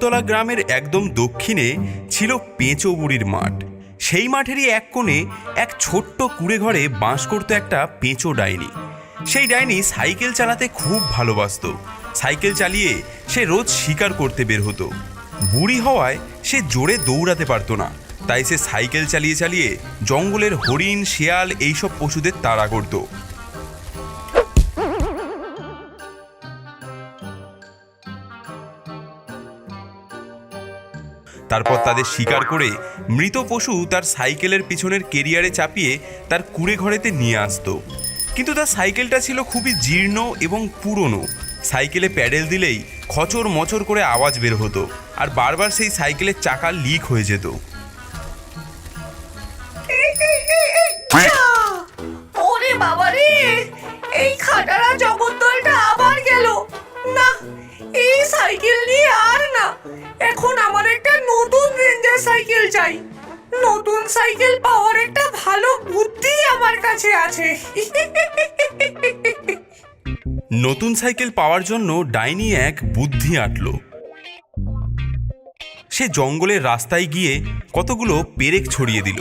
ছাগলতলা গ্রামের একদম দক্ষিণে ছিল পেঁচো বুড়ির মাঠ। সেই মাঠেরই এক কোণে এক ছোট্ট কুড়ে ঘরে বাস করতো একটা পেঁচো ডাইনি। সেই ডাইনি সাইকেল চালাতে খুব ভালোবাসতো। সাইকেল চালিয়ে সে রোজ শিকার করতে বের হতো। বুড়ি হওয়ায় সে জোরে দৌড়াতে পারতো না। তাই সে সাইকেল চালিয়ে চালিয়ে জঙ্গলের হরিণ, শিয়াল, এইসব পশুদের তাড়া করতো। তারপর তাদের শিকার করে মৃত পশু তার সাইকেলের পিছনের কেরিয়ারে চাপিয়ে তার কুড়ে ঘরেতে নিয়ে আসতো। কিন্তু তার সাইকেলটা ছিল খুবই জীর্ণ এবং পুরনো। সাইকেলে প্যাডেল দিলেই খচর মচর করে আওয়াজ বের হতো আর বারবার সেই সাইকেলের চাকা লিক হয়ে যেত। এই খাটারা এই সাইকেল নিয়ে আর না। এখন আমার একটা নতুন রেঞ্জার সাইকেল চাই। নতুন সাইকেল পাওয়ার একটা ভালো বুদ্ধি আমার কাছে আছে। নতুন সাইকেল পাওয়ার জন্য ডাইনি এক বুদ্ধি আঁটল। সে জঙ্গলের রাস্তায় গিয়ে কতগুলো পেরেক ছড়িয়ে দিল।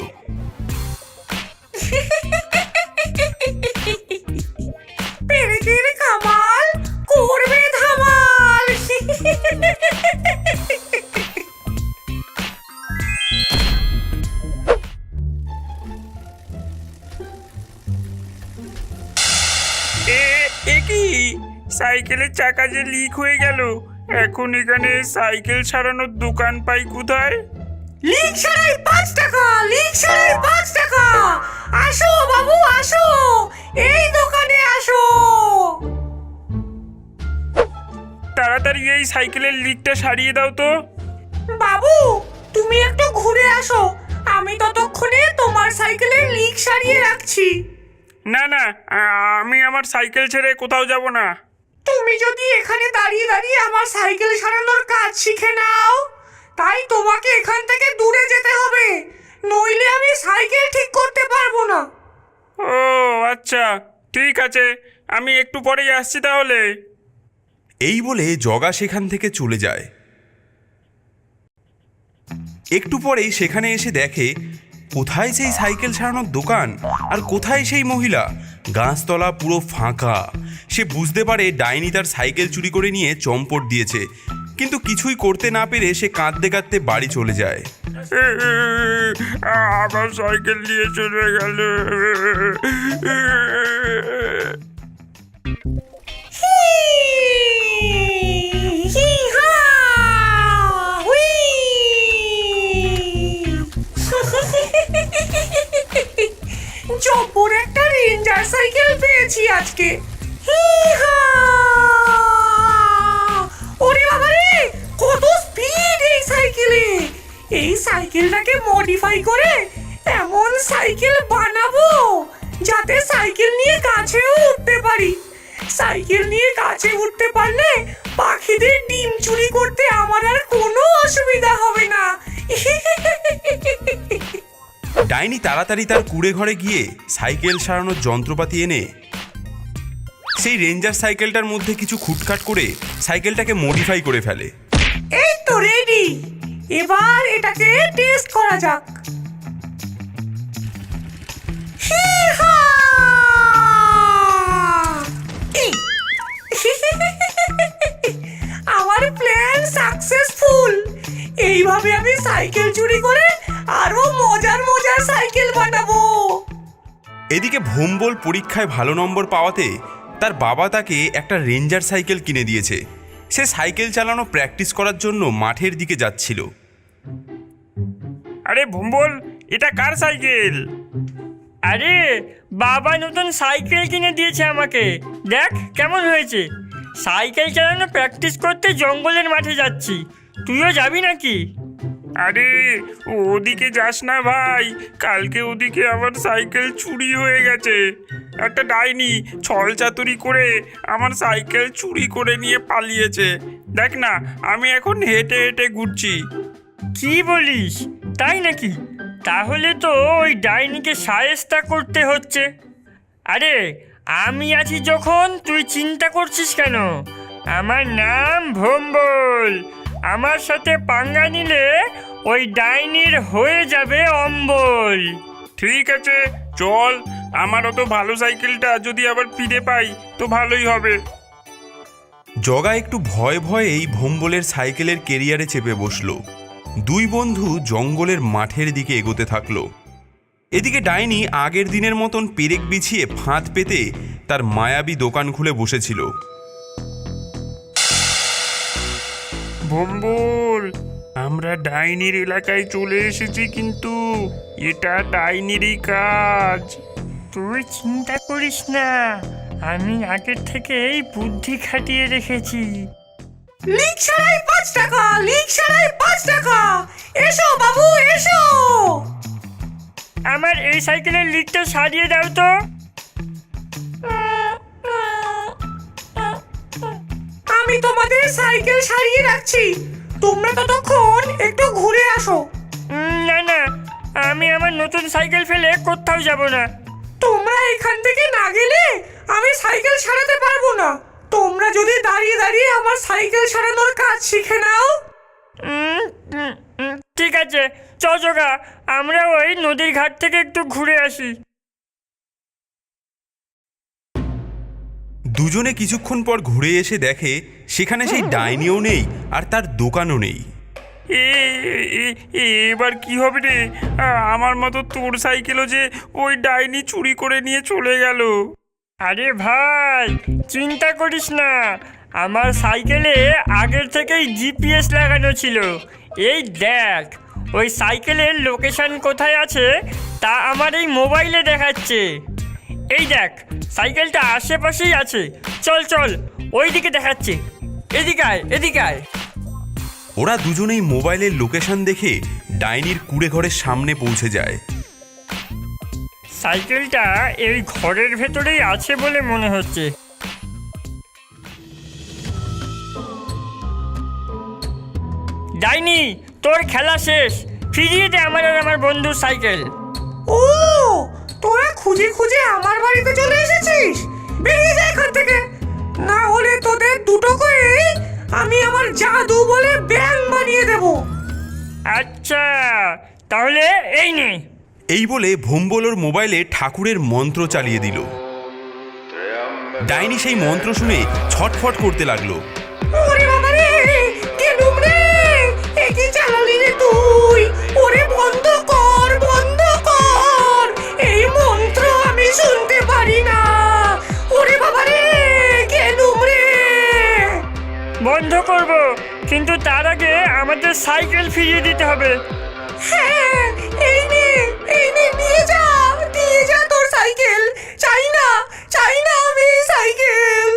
সাইকেলের চাকা যে লিক হয়ে গেল এখন এখানে সাইকেল সারানোর দোকান পাই কোথায়? লিক সারাই পাঁচ টাকা লিক সারাই পাঁচ টাকা। আসো বাবু আসো এই দোকানে আসো। তাড়াতাড়ি এই সাইকেলের লিকটা সারিয়ে দাও তো। বাবু তুমি একটু ঘুরে আসো। আমি ততক্ষণে তোমার সাইকেলের লিক সারিয়ে রাখছি। না না আমি আমার সাইকেল ছেড়ে কোথাও যাব না। তুমি যদি এখানে দাঁড়িয়ে দাঁড়িয়ে আমার সাইকেল সারানোর কাজ শিখে নাও তাই তোমাকে এখান থেকে দূরে যেতে হবে। নইলে আমি সাইকেল ঠিক করতে পারব না। ও আচ্ছা ঠিক আছে আমি একটু পরেই আসছি তাহলে। এই বলে জগা সেখান থেকে চলে যায়। একটু পরেই সেখানে এসে দেখে কোথায় সেই সাইকেল সারানোর দোকান আর কোথায় সেই মহিলা? গাছতলা পুরো ফাঁকা। সে বুঝতে পারে ডাইনি তার সাইকেল চুরি করে নিয়ে চম্পট দিয়েছে। কিন্তু কিছুই করতে না পেরে সে কাঁদতে কাঁদতে বাড়ি চলে যায়। আমার সাইকেল নিয়ে চলে গেল। একটা সাইকেল পেয়েছি আজকে। ওরে বাবা কত স্পিড এই সাইকেলে। এই সাইকেলটাকে মডিফাই করে এমন সাইকেল বানাবো যাতে সাইকেল নিয়ে কাছেও উঠতে পারি। সাইকেল নিয়ে কাছে উঠতে পারলে পাখিদের ডিম চুরি ডাইনি তাড়াতাড়ি তার কুড়ে ঘরে গিয়ে সাইকেল সারানোর যন্ত্রপাতি এনে সেই রেঞ্জার সাইকেলটার মধ্যে কিছু খুটখাট করে সাইকেলটাকে মডিফাই করে ফেলে। এই তো রেডি এবার এটাকে টেস্ট করা যাক। আমার প্ল্যান সাকসেসফুল এইভাবে আমি সাইকেল চুরি করে আরও মজার মজার সাইকেল বানাবো এদিকে ভোম্বল পরীক্ষায় ভালো নম্বর পাওয়াতে তার বাবা তাকে একটা রেঞ্জার সাইকেল কিনে দিয়েছে। সে সাইকেল চালানো প্র্যাকটিস করার জন্য মাঠের দিকে যাচ্ছিল। আরে ভুম্বল এটা কার সাইকেল? আরে বাবা নতুন সাইকেল কিনে দিয়েছে আমাকে। দেখ কেমন হয়েছে। সাইকেল চালানো প্র্যাকটিস করতে জঙ্গলের মাঠে যাচ্ছি। তুইও যাবি নাকি? আরে, ওদিকে যাস না ভাই। কালকে ওদিকে আমার সাইকেল চুরি হয়ে গেছে। একটা ডাইনি ছল চাতুরি করে আমার সাইকেল চুরি করে নিয়ে পালিয়েছে। দেখ না, আমি এখন হেঁটে হেঁটে ঘুরছি। কি বলিস? তাই নাকি? তাহলে তো ওই ডাইনিকে সায়েস্তা করতে হচ্ছে। আরে, আমি আছি যখন, তুই চিন্তা করছিস কেন? আমার নাম ভম্বল। আমার সাথে পাঙ্গা নিলে ওই ডাইনির হয়ে যাবে অম্বল। ঠিক আছে চল। আমারও তো ভালো সাইকেলটা যদি আবার ফিরে পাই তো ভালোই হবে। জগা একটু ভয় ভয়েই ভোম্বলের সাইকেলের কেরিয়ারে চেপে বসল। দুই বন্ধু জঙ্গলের মাঠের দিকে এগোতে থাকল। এদিকে ডাইনি আগের দিনের মতন পেরেক বিছিয়ে ফাঁদ পেতে তার মায়াবী দোকান খুলে বসেছিল। ভম্বল আমরা ডাইনির এলাকায় চলে এসেছি কিন্তু এটা ডাইনিরই কাজ। তুই চিন্তা করিস না আমি আগের থেকেই বুদ্ধি খাটিয়ে রেখেছি। লিক ছাড়াই পাঁচ টাকা লিক ছাড়াই পাঁচ টাকা। এসো বাবু এসো। আমার এই সাইকেলের লিকটা সারিয়ে দাও তো। আমি তোমাদের সাইকেল সারিয়ে রাখছি। তোমরা ততক্ষণ একটু ঘুরে আসো। না না। আমি আমার নতুন সাইকেল ফেলে কোথাও যাব না। তোমরা এখান থেকে না গেলে আমি সাইকেল সারাতে পারব না। তোমরা যদি দাঁড়িয়ে দাঁড়িয়ে আমার সাইকেল সারানোর কাজ শিখে নাও। ঠিক আছে। চ জগা আমরা ওই নদীর ঘাট থেকে একটু ঘুরে আসি। দুজনে কিছুক্ষণ পর ঘুরে এসে দেখে সেখানে সেই ডাইনিও নেই আর তার দোকানও নেই। এবার কি হবে রে? আমার মতো তোর সাইকেলও যে ওই ডাইনি চুরি করে নিয়ে চলে গেল। আরে ভাই, চিন্তা করিস না। আমার সাইকেলে আগের থেকেই জিপিএস লাগানো ছিল। এই দেখ, ওই সাইকেলের লোকেশন কোথায় আছে তা আমার এই মোবাইলে দেখাচ্ছে। এই দেখ সাইকেলটা আশেপাশেই আছে। চল চল ওই দিকে দেখাচ্ছে। এদিকে আয় এদিকে আয়। ওরা দুজনেই মোবাইলের লোকেশন দেখে ডাইনির কুড়ে ঘরের সামনে পৌঁছে যায়। সাইকেলটা এই ঘরের ভেতরেই আছে বলে মনে হচ্ছে। ডাইনি তোর খেলা শেষ। ফিরিয়ে দে আমার আর আমার বন্ধুর সাইকেল। ও খুঁজে খুঁজে আমার বাড়িতে চলে এসেছিস? বেরিয়ে যা এখান থেকে। না হলে তোদের দুটো করে আমি আমার জাদু বলে ব্যাং বানিয়ে দেব। আচ্ছা তাহলে এই নে। এই বলে ভোম্বলোর মোবাইলে ঠাকুরের মন্ত্র চালিয়ে দিল। ডাইনি সেই মন্ত্র শুনে ছটফট করতে লাগল। ওরে বন্ধ করব, কিন্তু তার আগে আমাদের সাইকেল ফিরিয়ে দিতে হবে। হ্যাঁ এই নে সাইকেল। চাই না চাই না আমি সাইকেল।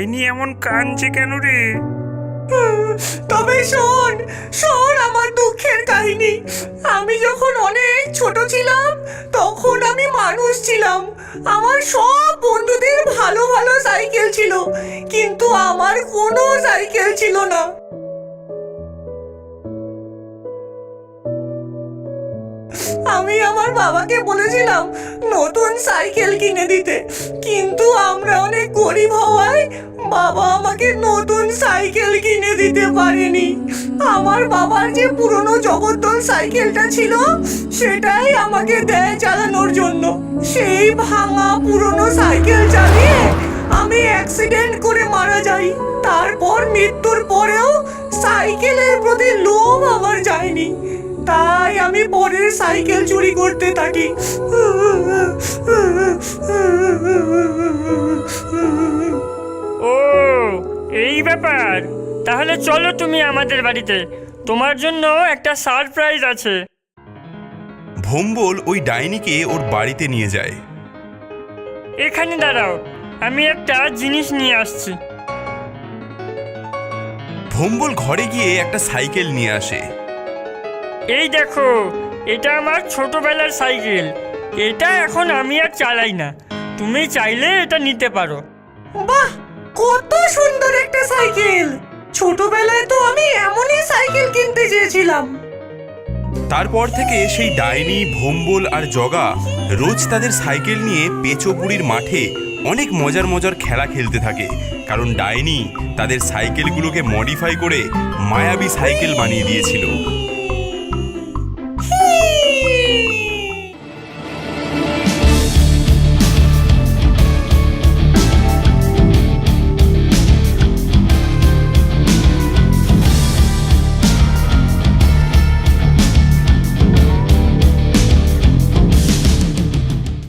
ডাইনি এমন কাঁদছে কেন রে? তবে শোন শোন আমার দুঃখের কাহিনী। আমি যখন অনেক ছোট ছিলাম, তখন আমি মানুষ ছিলাম। আমার সব বন্ধুদের ভালো ভালো সাইকেল ছিল, কিন্তু আমার কোনো সাইকেল ছিল না। আমি আমার বাবাকে বলেছিলাম, নতুন সাইকেল কিনে দিতে। কিন্তু আমরা অনেক গরিব হওয়ায় বাবা আমাকে নতুন সাইকেল কিনে দিতে পারেনি। আমার বাবার যে পুরনো জগদ্দল সাইকেলটা ছিল, সেটাই আমাকে দেয় চালানোর জন্য। সেই ভাঙা পুরনো সাইকেল চালিয়ে আমি অ্যাক্সিডেন্ট করে মারা যাই। তারপর মৃত্যুর পরেও সাইকেলের প্রতি লোভ আমার যায়নি। তাই আমি পরের সাইকেল চুরি করতে থাকি। ও এই ব্যাপার। তাহলে চলো তুমি আমাদের বাড়িতে। তোমার জন্য একটা সারপ্রাইজ আছে। ভোম্বল ওই ডাইনিকে ওর বাড়িতে নিয়ে যায়। এখানে দাঁড়াও আমি একটা জিনিস নিয়ে আসছি। ভোম্বল ঘরে গিয়ে একটা সাইকেল নিয়ে আসে। এই দেখো এটা আমার ছোটবেলার সাইকেল। এটা এখন আমি আর চালাই না। তুমি চাইলে এটা নিতে পারো। বাহ! কত সুন্দর একটা সাইকেল। ছোটবেলায় তো আমি এমনই সাইকেল কিনতে চেয়েছিলাম। তারপর থেকে সেই ডাইনি, ভোম্বল আর জগা রোজ তাদের সাইকেল নিয়ে পেঁচোপুরীর মাঠে অনেক মজার মজার খেলা খেলতে থাকে। কারণ ডাইনি তাদের সাইকেলগুলোকে মডিফাই করে মায়াবী সাইকেল বানিয়ে দিয়েছিল।